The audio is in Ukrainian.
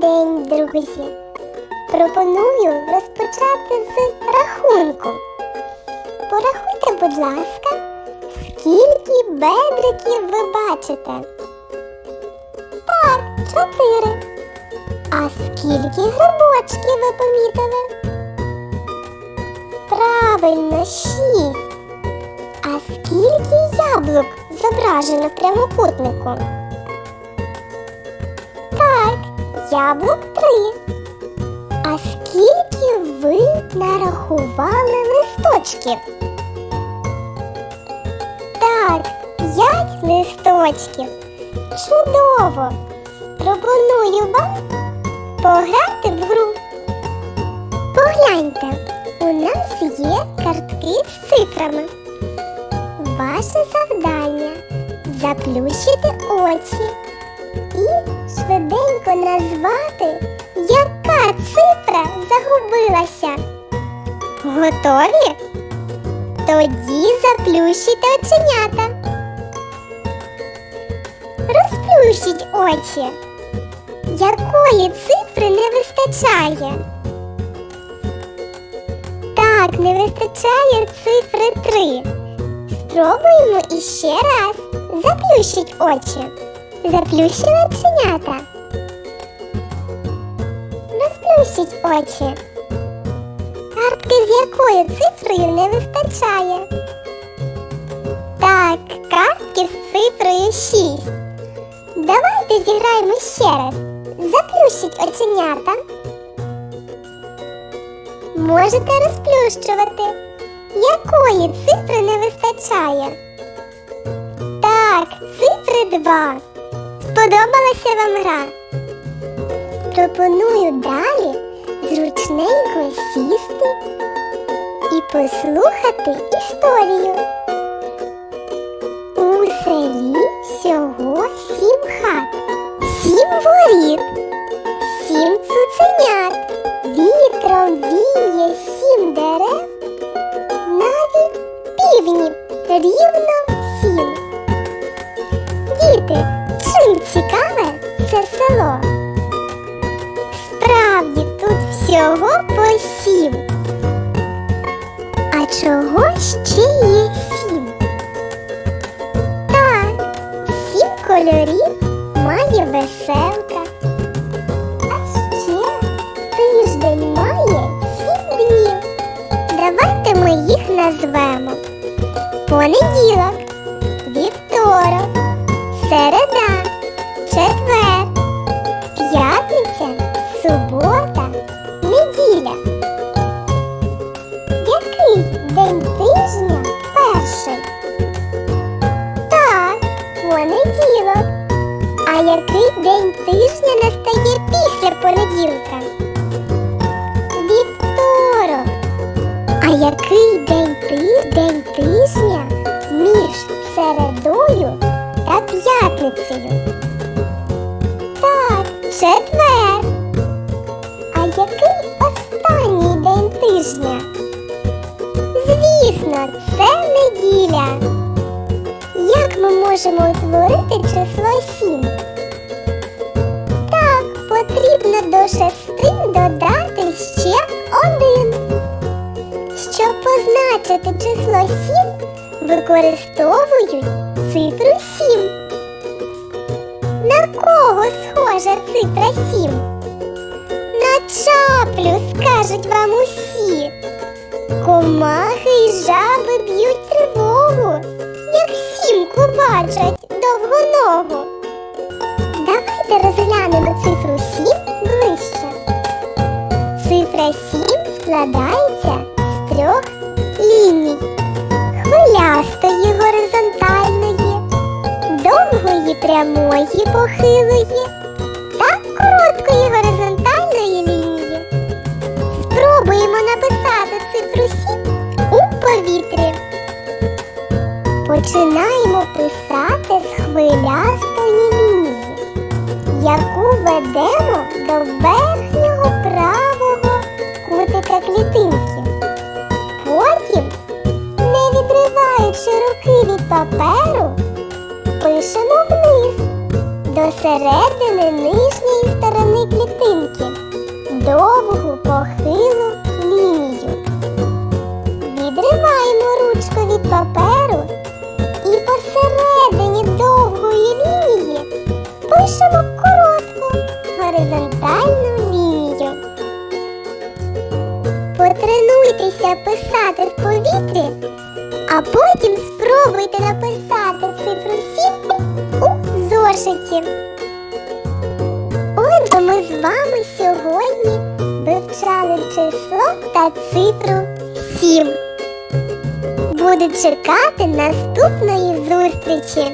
день, друзі. Пропоную розпочати з рахунку. Порахуйте, будь ласка, скільки бедриків ви бачите. Так, чотири. А скільки грибочків ви помітили? Правильно, шість. А скільки яблук зображено в прямокутнику? Яблук три. А скільки ви нарахували листочків? Так, п'ять листочків. Чудово! Пропоную вам пограти в гру. Погляньте, у нас є картки з цифрами. Ваше завдання заплющити очі і швиденько назвати, яка цифра загубилася. Готові? Тоді заплющите оченята. Розплющіть очі. Якої цифри не вистачає? Так, не вистачає цифри 3. Спробуємо іще раз. Заплющіть очі. Заплющили оченята. Розплющіть очі. Картки з якою цифрою не вистачає. Так, картки з цифрою 6. Давайте зіграємо ще раз. Заплющіть оченята. Можете розплющувати. Якої цифри не вистачає? Так, цифри 2. Сподобалася вам гра? Пропоную далі зручненько сісти і послухати історію. У селі всього сім хат, сім воріт, сім цуценят, вітром віє сім дерев, навіть півнів рівно сім. Діти, чим цікаве це село? Всього по сім. А чого ще є сім? Так, сім кольорів має веселка. А ще тиждень має сім днів. Давайте ми їх назвемо. Понеділок, який день тижня настає після понеділка? Вівторок. А який день ти день тижня між середою та п'ятницею? Так, четвер. А який останній день тижня? Звісно, це неділя. Як ми можемо утворити число 7? До шести додати ще один. Щоб позначити число 7, використовують цифру 7. На кого схожа цифра 7? На чаплю, скажуть вам усі. Комахи й жаби б'ють тривогу, як сімку бачать довгоногу. Давайте розглянемо цифру 7 прямої похилої та короткої горизонтальної лінії. Спробуємо написати цифру 7 у повітрі. Починаємо писати з хвилястої лінії, яку ведемо до верхнього правого кутика клітинки. Потім, не відриваючи руки від паперу, середини нижньої сторони клітинки довгу похилу лінію. Відриваємо ручку від паперу і посередині довгої лінії пишемо коротку горизонтальну лінію. Потренуйтеся писати в повітрі, а потім спробуйте написати цифру 7 у зошиті. Отже, ми з вами сьогодні вивчали число та цифру 7. Буду чекати наступної зустрічі.